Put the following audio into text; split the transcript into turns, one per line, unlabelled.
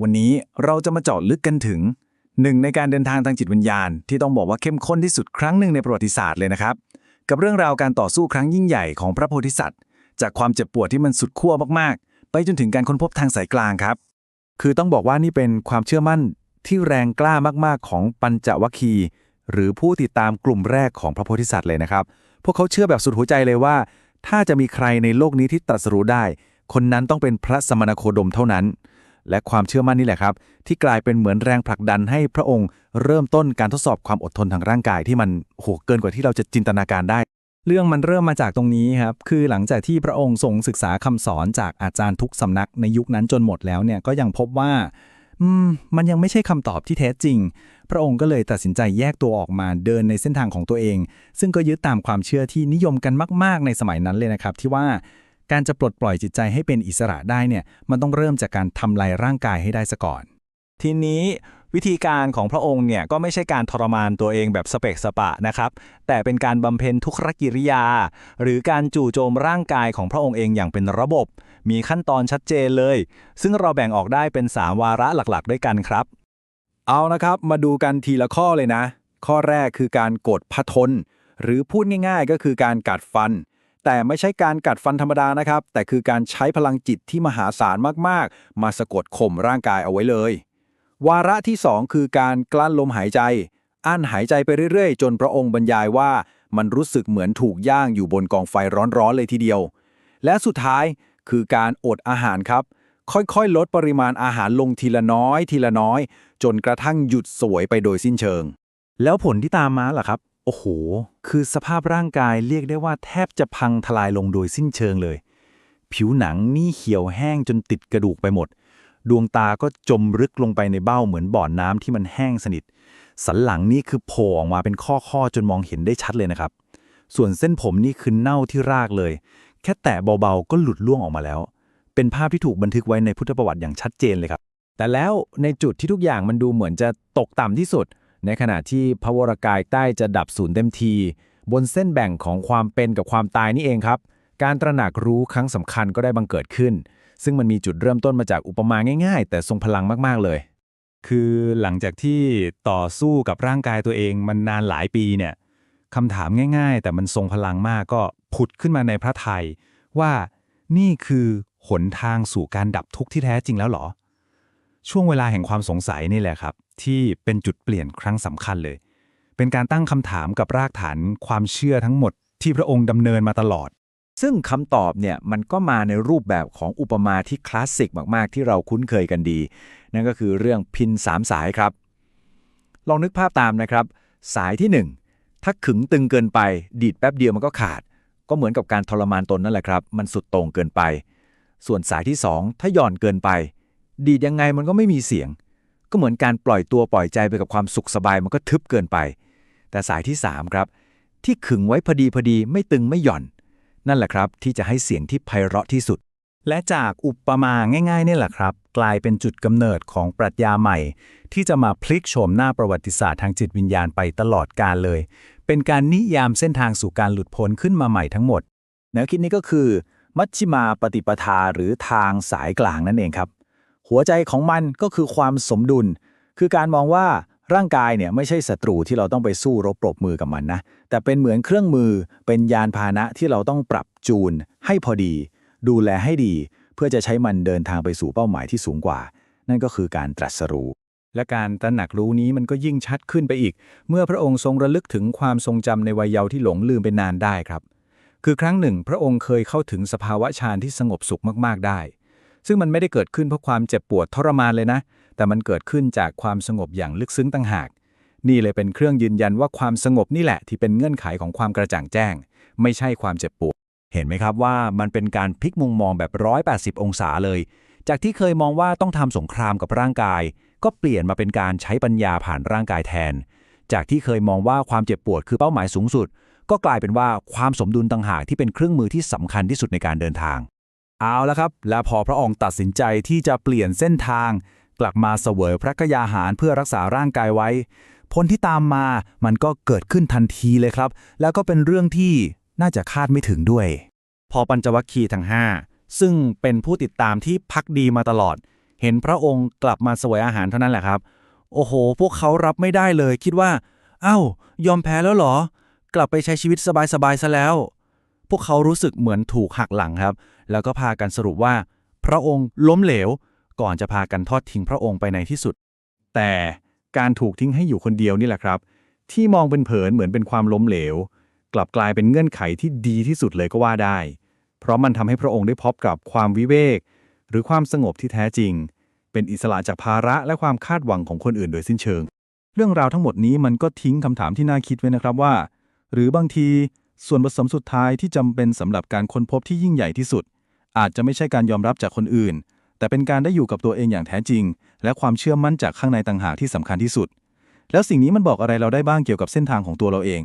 วันนี้เราจะมาเจาะลึกกันถึงหนึ่งในการเดินทางทางจิตวิญญาณ ที่ต้องบอกว่าเข้มข้นที่สุดครั้งหนึ่งในประวัติศาสตร์เลยนะครับ กับเรื่องราวการต่อสู้ครั้งยิ่งใหญ่ของพระโพธิสัตว์ จากความเจ็บปวดที่มันสุดขั้วมากๆ ไปจนถึงการค้นพบทางสายกลางครับ
คือต้องบอกว่านี่เป็นความเชื่อมั่นที่แรงกล้ามากๆ ของปัญจวัคคีย์หรือผู้ติดตามกลุ่มแรกของพระโพธิสัตว์เลยนะครับ พวกเขาเชื่อแบบสุดหัวใจเลยว่า ถ้าจะมีใครในโลกนี้ที่ตรัสรู้ได้ คนนั้นต้องเป็นพระสมณโคดมเท่านั้น และความเชื่อมั่นนี่แหละครับ ที่กลายเป็นเหมือนแรงผลักดันให้พระองค์เริ่มต้นการทดสอบความอดทนทางร่างกายที่มันโหเกินกว่าที่เราจะจินตนาการได้
เรื่องมันเริ่มมาจากตรงนี้ครับ คือหลังจากที่พระองค์ทรงศึกษาคำสอนจากอาจารย์ทุกสำนักในยุคนั้นจนหมดแล้วเนี่ยก็ยังพบว่ามมันยังไม่ใช่คำตอบที่แท้จริง พระองค์ก็เลยตัดสินใจแยกตัวออกมาเดินในเส้นทางของตัวเอง ซึ่งก็ยึดตามความเชื่อที่นิยมกันมาก ๆ ในสมัยนั้นเลยนะครับ ที่ว่า การจะปลดปล่อยจิตใจให้เป็นอิสระได้เนี่ยมันต้องเริ่มจากการทำลายร่างกายให้ได้ซะก่อน
ทีนี้วิธีการของพระองค์เนี่ยก็ไม่ใช่การทรมานตัวเองแบบสเปกสปะนะครับ แต่เป็นการบำเพ็ญทุกขกิริยา หรือการจู่โจมร่างกายของพระองค์เองอย่างเป็นระบบ มีขั้นตอนชัดเจนเลย ซึ่งเราแบ่งออกได้เป็น 3 วาระหลักๆ ด้วยกันครับ
เอานะครับมาดูกันทีละข้อเลยนะ ข้อแรกคือการกดพะทน หรือพูดง่ายๆ ก็คือการกัดฟัน แต่ไม่ใช่การกัดฟันธรรมดานะครับ แต่คือการใช้พลังจิตที่มหาศาลมากๆ มาสะกดข่มร่างกายเอาไว้เลย วาระที่ 2 คือการกลั้นลมหายใจ อั้นหายใจไปเรื่อยๆ จนพระองค์บรรยายว่ามันรู้สึกเหมือนถูกย่างอยู่บนกองไฟร้อนๆเลยทีเดียว และสุดท้ายคือการอดอาหารครับ ค่อยๆ ลดปริมาณอาหารลงทีละน้อย ทีละน้อย จนกระทั่งหยุดสวยไปโดยสิ้นเชิง แล้วผลที่ตามมาล่ะครับ โอ้โห คือสภาพร่างกายเรียกได้ว่าแทบจะพังทลายลงโดยสิ้นเชิงเลย ผิวหนังนี่เหี่ยวแห้งจนติดกระดูกไปหมด ดวงตาก็จมลึกลงไปในเบ้าเหมือนบ่อนน้ำที่มันแห้งสนิท สันหลังนี่คือโผล่ออกมาเป็นข้อๆจนมองเห็นได้ชัดเลยนะครับ ส่วนเส้นผมนี่คือเน่าที่รากเลย แค่แตะเบาๆก็หลุดล่วงออกมาแล้ว เป็นภาพที่ถูกบันทึกไว้ในพุทธประวัติอย่างชัดเจนเลยครับ
แต่แล้วในจุดที่ทุกอย่างมันดูเหมือนจะตกต่ำที่สุด ในขณะที่พระวรากายใต้จะดับสูญเต็มที บนเส้นแบ่งของความเป็นกับความตายนี่เองครับ การตระหนักรู้ครั้งสำคัญก็ได้บังเกิดขึ้น ซึ่งมันมีจุดเริ่มต้นมาจากอุปมาง่ายๆ แต่ทรงพลังมากๆเลย
คือหลังจากที่ต่อสู้กับร่างกายตัวเองมันนานหลายปีเนี่ยคำถามง่าย ๆ แต่มันทรงพลังมากก็ผุดขึ้นมาในพระไทย ว่านี่คือหนทางสู่การดับทุกข์ที่แท้จริงแล้วหรอ ช่วงเวลาแห่งความสงสัยนี่แหละครับ ที่เป็นจุดเปลี่ยนครั้งสำคัญเลย เป็นการตั้งคำถามกับรากฐานความเชื่อทั้งหมดที่พระองค์ดำเนินมาตลอด
ซึ่งคำตอบเนี่ยมันก็มาในรูปแบบของอุปมาที่คลาสสิกมาก ๆ ที่เราคุ้นเคยกันดี นั่นก็คือเรื่องพินสามสายครับ ลองนึกภาพตามนะครับ สายที่ 1 ถ้าขึงตึงเกินไป ดีดแป๊บเดียวมันก็ขาด ก็เหมือนกับการทรมานตนนั่นแหละครับ มันสุดโต่งเกินไป ส่วนสายที่ 2 ถ้าหย่อนเกินไป ดีดยังไงมันก็ไม่มีเสียง ก็เหมือนการปล่อยตัวปล่อยใจไปกับความสุขสบายมันก็ทึบเกินไป แต่สายที่ 3 ครับ ที่ขึงไว้พอดีพอดีไม่ตึงไม่หย่อน นั่นแหละครับที่จะให้เสียงที่ไพเราะที่สุด
และจากอุปมาง่ายๆนี่แหละครับ กลายเป็นจุดกำเนิดของปรัชญาใหม่ ที่จะมาพลิกโฉมหน้าประวัติศาสตร์ทางจิตวิญญาณไปตลอดกาลเลย เป็นการนิยามเส้นทางสู่การหลุดพ้นขึ้นมาใหม่ทั้งหมด
แนวคิดนี้ก็คือ มัชฌิมาปฏิปทาหรือทางสายกลางนั่นเองครับ หัวใจของมันก็คือความสมดุล คือการมองว่าร่างกายเนี่ยไม่ใช่ศัตรูที่เราต้องไปสู้รบปรบมือกับมันนะ แต่เป็นเหมือนเครื่องมือ เป็นยานพาหนะที่เราต้องปรับจูน ให้พอดี ดูแลให้ดี เพื่อจะใช้มันเดินทางไปสู่เป้าหมายที่สูงกว่า นั่นก็คือการตรัสรู้
และการตระหนักรู้นี้มันก็ยิ่งชัดขึ้นไปอีก เมื่อพระองค์ทรงระลึกถึงความทรงจำในวัยเยาว์ที่หลงลืมไปนานได้ครับ คือครั้งหนึ่ง พระองค์เคยเข้าถึงสภาวะฌานที่สงบสุขมากๆได้ ซึ่งมันไม่ได้เกิดขึ้นเพราะความเจ็บปวดทรมานเลยนะ แต่มันเกิดขึ้นจากความสงบอย่างลึกซึ้งต่างหาก นี่เลยเป็นเครื่องยืนยันว่าความสงบนี่แหละที่เป็นเงื่อนไขของความกระจ่างแจ้ง ไม่ใช่ความเจ็บปวด
เห็นไหมครับว่ามันเป็นการพลิกมุมมองแบบ 180 องศาเลย จากที่เคยมองว่าต้องทำสงครามกับร่างกาย ก็เปลี่ยนมาเป็นการใช้ปัญญาผ่านร่างกายแทน จากที่เคยมองว่าความเจ็บปวดคือเป้าหมายสูงสุด ก็กลายเป็นว่าความสมดุลต่างหากที่เป็นเครื่องมือที่สำคัญที่สุดในการเดินทาง เอาละครับ และพอพระองค์ตัดสินใจที่จะเปลี่ยนเส้นทาง กลับมาเสวยพระกยาหารเพื่อรักษาร่างกายไว้ ผลที่ตามมามันก็เกิดขึ้นทันทีเลยครับ แล้วก็เป็นเรื่องที่น่าจะคาดไม่ถึงด้วย พอปัญจวัคคีย์ทั้ง 5 ซึ่งเป็นผู้ติดตามที่พักดีมาตลอด
เห็นพระองค์กลับมาแสวยอาหารเท่านั้นแหละครับ โอ้โห พวกเขารับไม่ได้เลย คิดว่า เอ้า ยอมแพ้แล้วเหรอ กลับไปใช้ชีวิตสบายๆซะแล้ว พวกเขารู้สึกเหมือนถูกหักหลังครับ แล้วก็พากันสรุปว่า พระองค์ล้มเหลว ก่อนจะพากันทอดทิ้งพระองค์ไปในที่สุด
แต่การถูกทิ้งให้อยู่คนเดียวนี่แหละครับ ที่มองเป็นเผินเหมือนเป็นความล้มเหลว กลับกลายเป็นเงื่อนไขที่ดีที่สุดเลยก็ว่าได้ เพราะมันทำให้พระองค์ได้พบกับความวิเวก หรือความสงบที่แท้จริง เป็นอิสระจากภาระและความคาดหวังของคนอื่นโดยสิ้นเชิง
เรื่องราวทั้งหมดนี้มันก็ทิ้งคำถามที่น่าคิดไว้นะครับว่า หรือบางที ส่วนผสมสุดท้ายที่จำเป็นสำหรับการค้นพบที่ยิ่งใหญ่ที่สุด อาจจะไม่ใช่การยอมรับจากคนอื่น แต่เป็นการได้อยู่กับตัวเองอย่างแท้จริง และความเชื่อมั่นจากข้างในต่างหากที่สำคัญที่สุด แล้วสิ่งนี้มันบอกอะไรเราได้บ้างเกี่ยวกับเส้นทางของตัวเราเอง